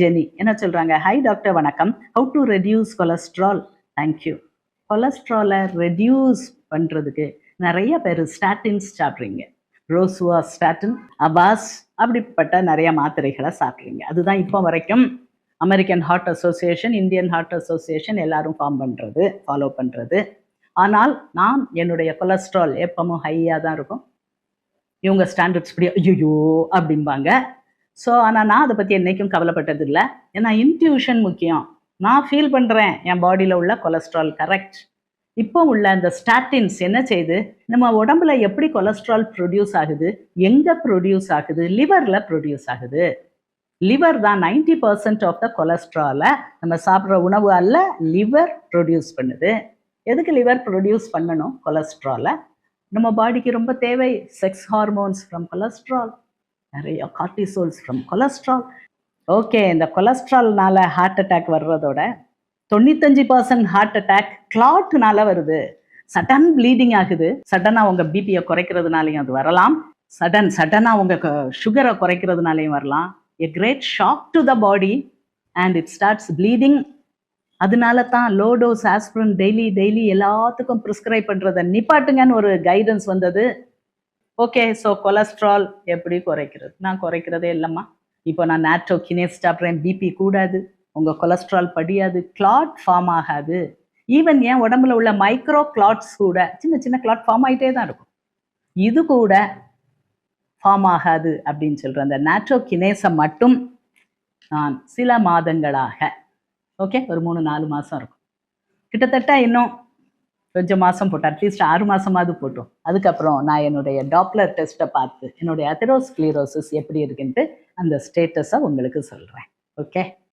Jenny. என்ன சொல்றாங்க? Hi doctor வணக்கம். How to reduce cholesterol thank you கொலஸ்ட்ராலை reduce பண்றதுக்கு நிறைய பேர் ஸ்டாட்டின்ஸ் சாப்பிட்றீங்க. ரோசுவா ஸ்டாட்டின் அபாஸ் அப்படிப்பட்ட நிறைய மாத்திரைகளை சாப்பிட்றீங்க. அதுதான் இப்போ வரைக்கும் American heart association Indian heart association எல்லாரும் ஃபார்ம் பண்ணுறது ஃபாலோ பண்ணுறது ஆனால் நான் என்னுடைய கொலஸ்ட்ரால் எப்பவும் ஹையாக தான் இருக்கும். இவங்க ஸ்டாண்டர்ட்ஸ் இப்படி ஐயோ அப்படிம்பாங்க. ஸோ ஆனால் நான் அதை பற்றி என்றைக்கும் கவலைப்பட்டது இல்லை ஏன்னா இன்ட்யூஷன் முக்கியம். நான் ஃபீல் பண்ணுறேன் என் பாடியில் உள்ள கொலஸ்ட்ரால் கரெக்ட் இப்போ உள்ள அந்த ஸ்டாட்டின்ஸ் என்ன செய்யுது நம்ம உடம்புல எப்படி கொலஸ்ட்ரால் ப்ரொடியூஸ் ஆகுது? எங்கே ப்ரொடியூஸ் ஆகுது? லிவரில் ப்ரொடியூஸ் ஆகுது. லிவர் தான் நைன்டி பர்சன்ட் ஆஃப் த கொலஸ்ட்ராலை நம்ம சாப்பிட்ற உணவு அல்ல லிவர் ப்ரொடியூஸ் பண்ணுது. எதுக்கு லிவர் ப்ரொடியூஸ் பண்ணணும்? கொலஸ்ட்ராலை நம்ம பாடிக்கு ரொம்ப தேவை. செக்ஸ் ஹார்மோன்ஸ் ஃப்ரம் கொலஸ்ட்ரால் நிறைய கார்டிசோல்ஸ் ஃப்ரம் கொலஸ்ட்ரால் ஓகே இந்த கொலஸ்ட்ரால்னால ஹார்ட் அட்டாக் வர்றதோட தொண்ணூத்தஞ்சு பர்சன்ட் ஹார்ட் அட்டாக் கிளாட்னால வருது. சடன் ப்ளீடிங் ஆகுது. சடனாக உங்கள் பிபியை குறைக்கிறதுனாலையும் அது வரலாம். சடன் சடனாக உங்கள் சுகரை குறைக்கிறதுனாலையும் வரலாம். A great shock to the body and it starts bleeding அதனால தான் low dose aspirin daily daily எல்லாத்துக்கும் ப்ரிஸ்கிரைப் பண்ணுறதை நிப்பாட்டுங்கன்னு ஒரு கைடன்ஸ் வந்தது. ஓகே ஸோ கொலஸ்ட்ரால் எப்படி குறைக்கிறது? நான் குறைக்கிறதே இல்லைம்மா. இப்போ நான் நேட்ரோ கினேஸ் சாப்பிட்றேன் பிபி கூடாது. உங்கள் கொலஸ்ட்ரால் படியாது கிளாட் ஃபார்ம் ஆகாது. ஈவன் என் உடம்புல உள்ள மைக்ரோ கிளாட்ஸ் கூட சின்ன சின்ன கிளாட் ஃபார்ம் ஆகிட்டே தான் இருக்கும். இது கூட ஃபார்ம் ஆகாது அப்படின்னு சொல்கிற அந்த நேட்ரோ கினேஸை மட்டும் நான் சில மாதங்களாக ஓகே ஒரு மூணு நாலு மாதம் இருக்கும். கிட்டத்தட்ட இன்னும் கொஞ்சம் மாதம் போட்டோம் அட்லீஸ்ட் ஆறு மாதமாவது போட்டோம் அதுக்கப்புறம் நான் என்னுடைய டாப்லர் டெஸ்ட்டை பார்த்து என்னுடைய அத்தெரோஸ்க்ளீரோசிஸ் எப்படி இருக்குன்ட்டு அந்த ஸ்டேட்டஸை உங்களுக்கு சொல்கிறேன் ஓகே